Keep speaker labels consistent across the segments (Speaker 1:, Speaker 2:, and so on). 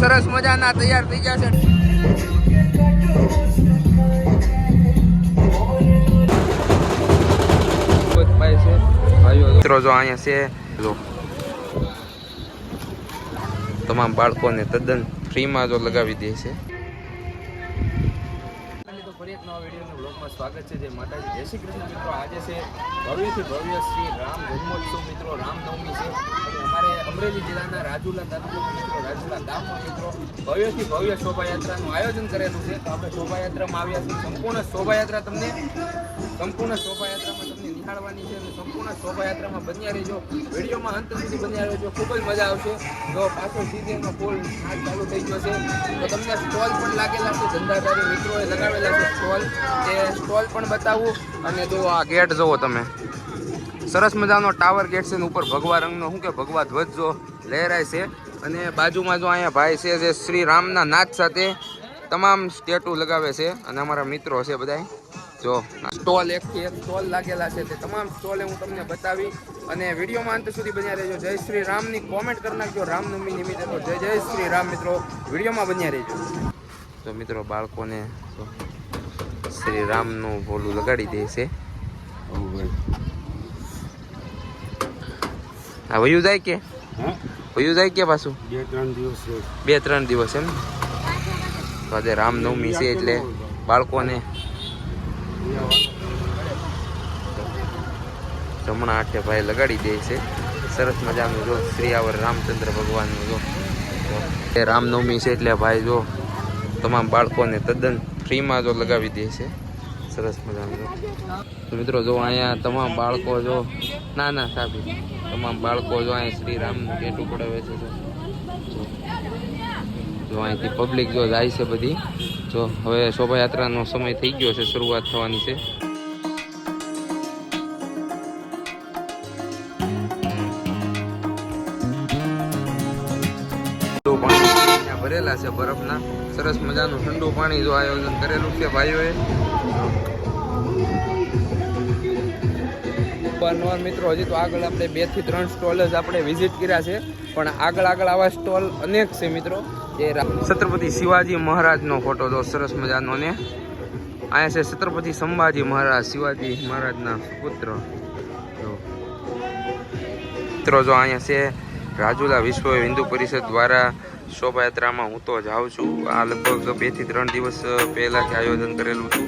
Speaker 1: સરસ મજાના તૈયાર થઈ ગયા છે. મિત્રો જો અહીંયા છે તમામ બાળકોને તદ્દન ફ્રીમાં જો લગાવી દે છે. ફરી એક નવા વિડીયોના બ્લોગમાં સ્વાગત છે. જે માતાજી. જય શ્રી કૃષ્ણ મિત્રો. આજે છે ભવ્યથી ભવ્ય શ્રી રામ જન્મોત્સવ મિત્રો. રામનવમી છે. અમારે અમરેલી જિલ્લાના રાજુલા તાલુકાના મિત્રો, રાજુલા ગામમાં મિત્રો ભવ્યથી ભવ્ય શોભાયાત્રાનું આયોજન કરેલું છે. તો આપણે શોભાયાત્રામાં આવ્યા છીએ. સંપૂર્ણ શોભાયાત્રા તમને, સંપૂર્ણ શોભાયાત્રામાં નિહાળવાની છે અને સંપૂર્ણ શોભાયાત્રામાં બન્યા રહેજો. વિડીયોમાં અંત સુધી બન્યા રહેજો. ખૂબ જ મજા આવશે. તો પાછો સીઝનનો ફૂલ નાચ ચાલુ થઈ ગયો છે. તો તમને સ્ટોલ પણ લાગેલા છે. ધંધાદારી મિત્રોએ લગાવેલા છે સ્ટોલ તે સ્ટોલ પણ બતાવું અને જો આ ગેટ જુઓ તમે. સરસ મજાનો ટાવર ગેટ છે ઉપર ભગવા રંગનો. શું કે ભગવા ધ્વજ જો લહેરાય છે. અને બાજુમાં જો અહીંયા ભાઈ છે જે શ્રી રામના નાચ સાથે તમામ સ્ટેટુ લગાવે છે. અને અમારા મિત્રો છે બધા જો સ્ટોલ એકથી એક સ્ટોલ લાગેલા છે. તે તમામ સ્ટોલે હું તમને બતાવી અને વિડીયોમાં અંત સુધી બન્યા રહેજો. જય શ્રી રામની કોમેન્ટ કરી નાખજો. રામનવમી નિમિત્તે તો જય જય શ્રી રામ મિત્રો. વિડીયોમાં બન્યા રહેજો. તો મિત્રો બાળકોને શ્રી રામનું ભોલું લગાડી દે છે. હા વયું જાય કે? વયું જાય કે પાછું?
Speaker 2: બે ત્રણ દિવસ
Speaker 1: બે ત્રણ દિવસ એમ? તો આજે રામનવમી છે એટલે બાળકોને જમણા આઠે ભાઈ લગાડી દે છે. સરસ મજાનું જો શ્રીયાવર રામચંદ્ર ભગવાનનું જો. એ રામનવમી છે એટલે ભાઈ જો, તમામ બાળકોને તદ્દન ફ્રીમાં જો લગાવી દે છે. સરસ મજાનું મિત્રો જો અહીંયા તમામ બાળકો જો, ના ના સાબી તમામ બાળકો જો અહીં શ્રી કે ટેટું વેચે છે, જો. અહીંથી પબ્લિક જો જાય છે બધી. જો હવે શોભાયાત્રાનો સમય થઈ ગયો છે, શરૂઆત થવાની છે. ભરેલા છે બરફના. સરસ મજાનું ઠંડુ પાણી જો આયોજન કરેલું છે ભાઈઓએ. અવારનવાર મિત્રો, હજી તો આગળ આપણે બેથી ત્રણ સ્ટોલ જ આપણે વિઝિટ કર્યા છે. પણ આગળ આગળ આવા સ્ટોલ અનેક છે મિત્રો. જે છત્રપતિ શિવાજી મહારાજનો ફોટો તો સરસ મજાનો ને. અહીંયા છે છત્રપતિ સંભાજી મહારાજ, શિવાજી મહારાજના પુત્ર. મિત્રો, જો અહીંયા છે રાજુલા વિશ્વ હિન્દુ પરિષદ દ્વારા શોભાયાત્રામાં હું તો જાઉં છું. આ લગભગ બેથી ત્રણ દિવસ પહેલાંથી આયોજન કરેલું હતું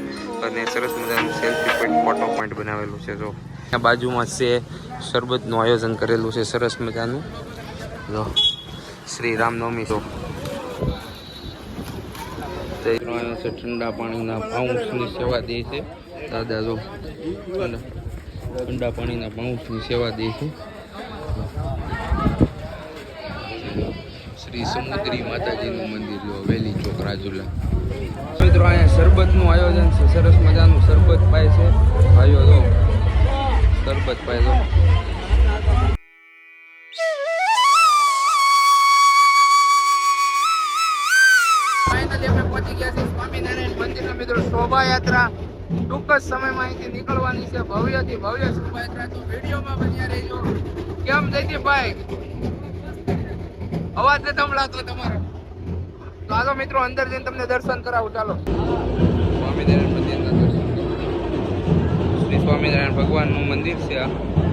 Speaker 1: અને સરસ મજાનું સેલ્ફી પોઈન્ટ ફોટો પોઈન્ટ બનાવેલું છે, જો. ત્યાં બાજુમાં છે, શરબતનું આયોજન કરેલું છે, સરસ મજાનું. જો, શ્રી રામનવમી તો. ઠંડા પાણીના પાઉન્સની સેવા દે છે. દાદા જો ઠંડા પાણીના પાઉન્સની સેવા દે છે. શ્રી સમુદ્રી માતાજીનું મંદિર, જો, વેલી ચોક રાજુલા. મિત્રો, અહીંયા શરબતનું આયોજન છે, સરસ મજાનું શરબત. મંદિરના મિત્રો શોભાયાત્રા. ટૂંક જ સમયમાં અહીંથી નીકળવાની છે. ભવ્યથી ભવ્ય શોભાયાત્રા. તો વિડીયોમાં બન્યા રહેજો. કેમ જયદીપભાઈ અવાજ નથી સંભળાતો તમારો. તો હાલો મિત્રો, અંદર જઈને તમને દર્શન કરાવું. ચાલો. સ્વામિનારાયણ મંદિરના દર્શન. સ્વામિનારાયણ ભગવાનનું મંદિર છે આ.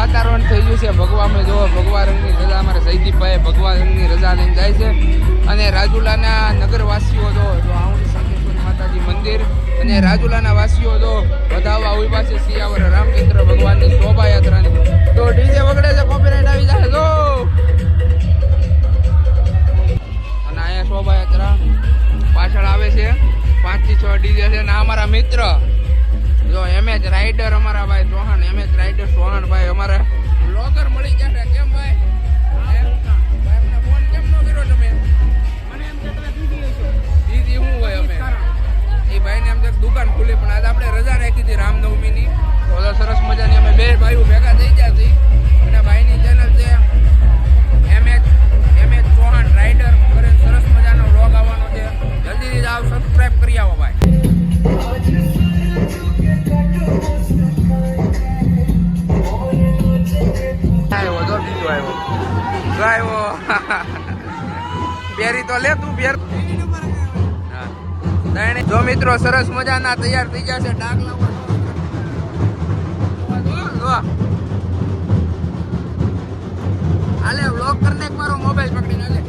Speaker 1: વાતાવરણ થઈ ગયું છે. ભગવામય જોવો, ભગવા રંગની રજા અમારે સૈદીભાઈ ભગવા રંગની રજા લઈને જાય છે. અને રાજુલાના નગરવાસીઓ જો જો આવું સંકેશ્વરી માતાજી મંદિર અને રાજુલાના વાસીઓ તો વધાવવા ઊભા છે સિયાવર રામચંદ્ર ભગવાનની શોભાયાત્રાની. તો ડીજે વગડે છે કોપીરાઇટ આવી જાય જો. અને અહીંયા શોભાયાત્રા પાછળ આવે છે. પાંચથી છ ડીજે છે. અને અમારા મિત્ર જો એમ એચ રાઇડર અમારા ભાઈ Chauhan M H rider Chauhan ભાઈ અમારા. બ્લોગર મળી ગયા છે. કેમ ભાઈ? હે? ભાઈ, ફોન કેમ ન કર્યો તમે? દીદી શું હોય અમે? એ ભાઈને એમ છે દુકાન ખુલી પણ આજે આપણે રજા રાખી હતી રામનવમીની. તો સરસ મજાની અમે બે ભાઈઓ ભેગા થઈ ગયા હતી અને ભાઈની ચેનલ છે M H M H Chauhan rider કરીને સરસ તો લે તું હા. જો મિત્રો, સરસ મજાના તૈયાર થઈ ગયા છે ડાક જો. હાલે વ્લોગ કરને એક મારો મોબાઈલ પકડીને હાલે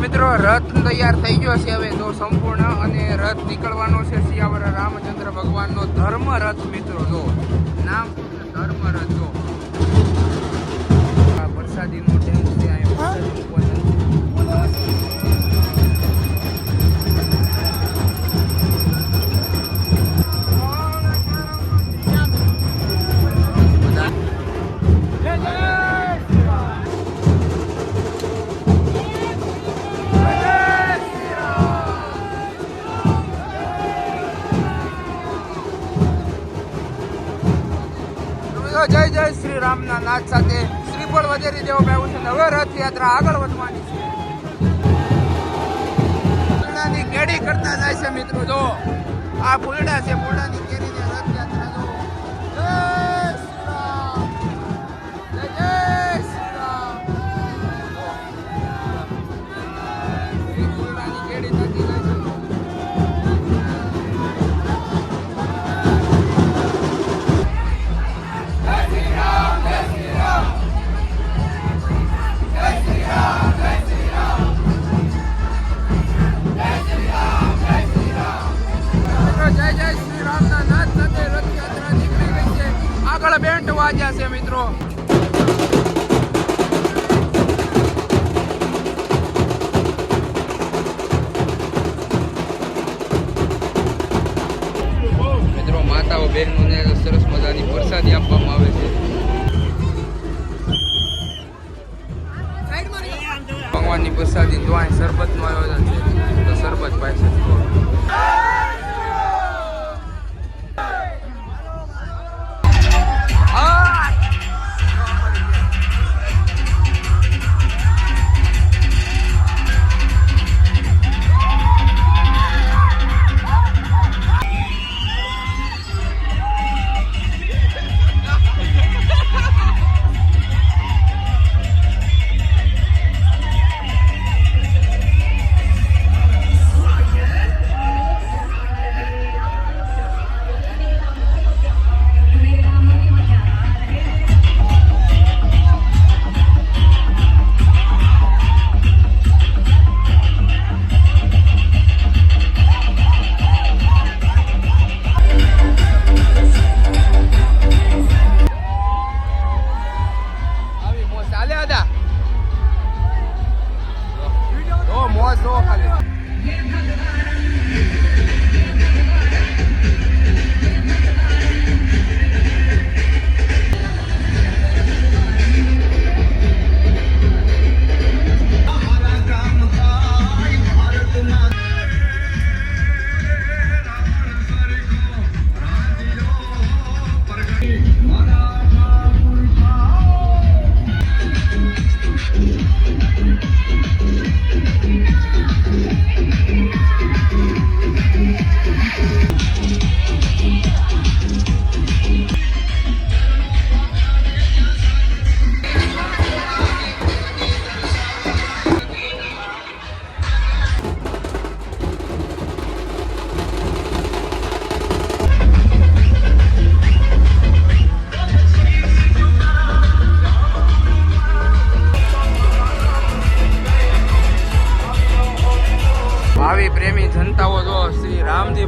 Speaker 1: મિત્રો, રથ તૈયાર થઈ ગયો છે હવે તો સંપૂર્ણ અને રથ નીકળવાનો છે શિયાવર રામચંદ્ર ભગવાનનો ધર્મ રથ મિત્રો. જો, નામ શું છે? ધર્મ રથ જો. આ વરસાદીનો ટેન્ટ છે, અહીંયા વરસાદી નાદ સાથે શ્રીફળ વગેરે જેવો ગાયું છે. હવે રથયાત્રા આગળ વધવાની છે. કેડી કરતા જાય છે મિત્રો, જો. આ ફૂલડા છે ફૂલડાની કેરીને રથયાત્રા વાગ્યા છે, મિત્રો. મિત્રો, માતાઓ, બહેનોને સરસ મજાની પ્રસાદી આપવામાં આવે છે. ભગવાનની પ્રસાદી તો અહીં આયોજન છે. તો સરબત પાસેથી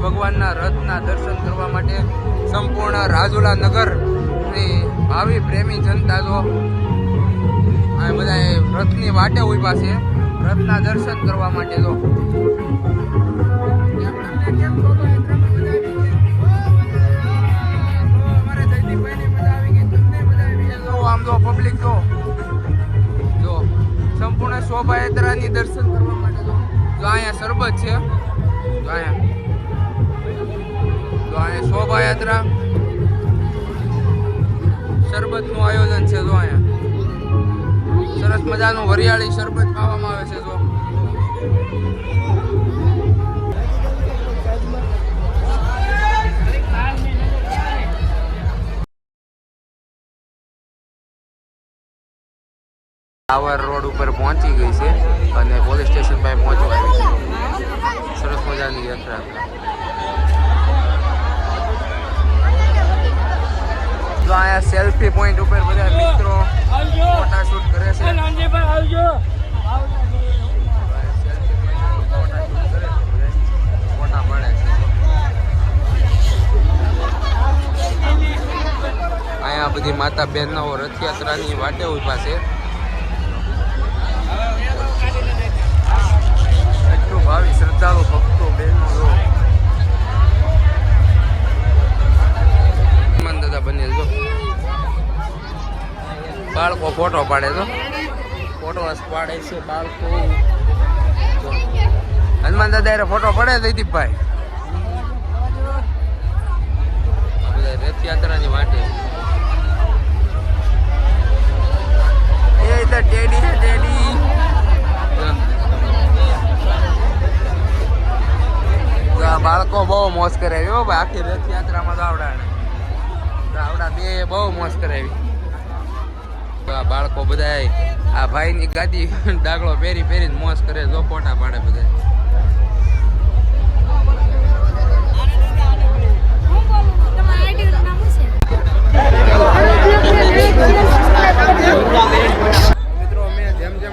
Speaker 1: ભગવાનના રથના દર્શન કરવા માટે સંપૂર્ણ રાજુલા નગરની ભાવિ પ્રેમી જનતા જો બધા રથની વાટે ઊભા છે. રથના દર્શન કરવા માટે જો શોભાયાત્રા શરબતનું આયોજન છે જો અહીંયા. સરસ મજાનું વરિયાળી શરબત પાવામાં આવે છે જો. ટાવર રોડ ઉપર પહોંચી ગઈ છે અને પોલીસ સ્ટેશન પાસે પહોંચવા છે. સરસ મજાની યાત્રા. તો અહીંયા સેલ્ફી પોઈન્ટ ઉપર બધા મિત્રો ફોટા શૂટ કરે છે. અહીંયા બધી માતા બહેનો રથયાત્રાની વાટે ઊભા છે. એટલું ભાવિ શ્રદ્ધાળુ ભક્તો બાળકો ફોટો પાડે તો ફોટો પાડે છે બાળકો. હનુમાન દાદા એ ફોટો પડે બધા રથયાત્રાની વાટે. એ તો ટેડી છે, ટેડી. બાળકો બહુ મોજ કરાવી હો ભાઈ. આખી રથયાત્રામાં તો આવડાને આવડા બે બહુ મોજ કરાવી. બાળકો બધા આ ભાઈની ગાદી દાગડો પહેરી પહેરીને મોજ કરે જો પાડે બધા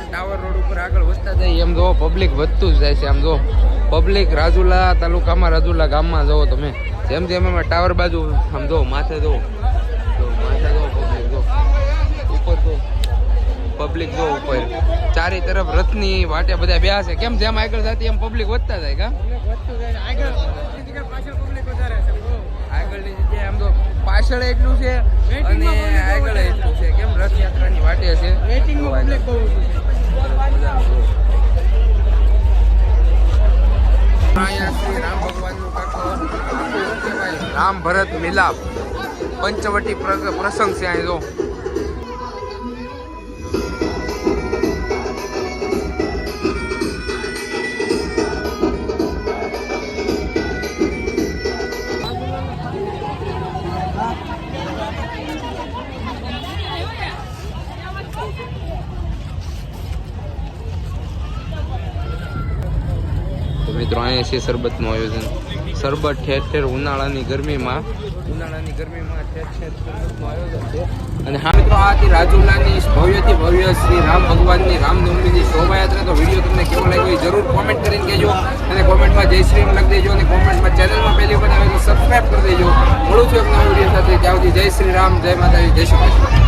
Speaker 1: ટાવર રોડ ઉપર આગળ વધતા જઈએ, એમ જો પબ્લિક વધતું જ જાય છે. આમ જો પબ્લિક રાજુલા તાલુકામાં રાજુલા ગામમાં જુઓ તમે. જેમ જેમ અમે ટાવર બાજુ, આમ જો માથે જો પબ્લિક જો ઉપર ચારે તરફ રથની વાટે બધા બે છે. કેમ જેમ આગળ જતી એમ પબ્લિક વધતા જાય કા? આગળની જગ્યાએ આમ તો પાછળ એટલું છે અને આગળ એટલું છે. કેમ રથયાત્રાની વાટે છે? જો આગળ. અહીંયા શ્રી રામ ભગવાનનું રામ ભરત મિલાપ. પંચવટી પ્રસંગ છે અહીં જો. મિત્રો, અહીંયા છે શરબતનું આયોજન. શરબત ઠેર ઠેર ઉનાળાની ગરમીમાં ઉનાળાની ગરમીમાં ઠેર ઠેર શરબતનું આયોજન છે. અને હા મિત્રો, આ હતી રાજુલાની ભવ્યથી ભવ્ય શ્રી રામ ભગવાનની રામનવમીની શોભાયાત્રા. તો વીડિયો તમને કેવો લાગ્યો જરૂર કોમેન્ટ કરીને કહેજો. અને કોમેન્ટમાં જય શ્રી લખી દેજો. અને કોમેન્ટમાં ચેનલમાં પહેલી બનાવે તો સબસ્ક્રાઈબ કરી દેજો. મળું છું એક નવા વીડિયો સાથે. ત્યાં સુધી જય શ્રી રામ, જય માતાજી, જય શ્રી કૃષ્ણ.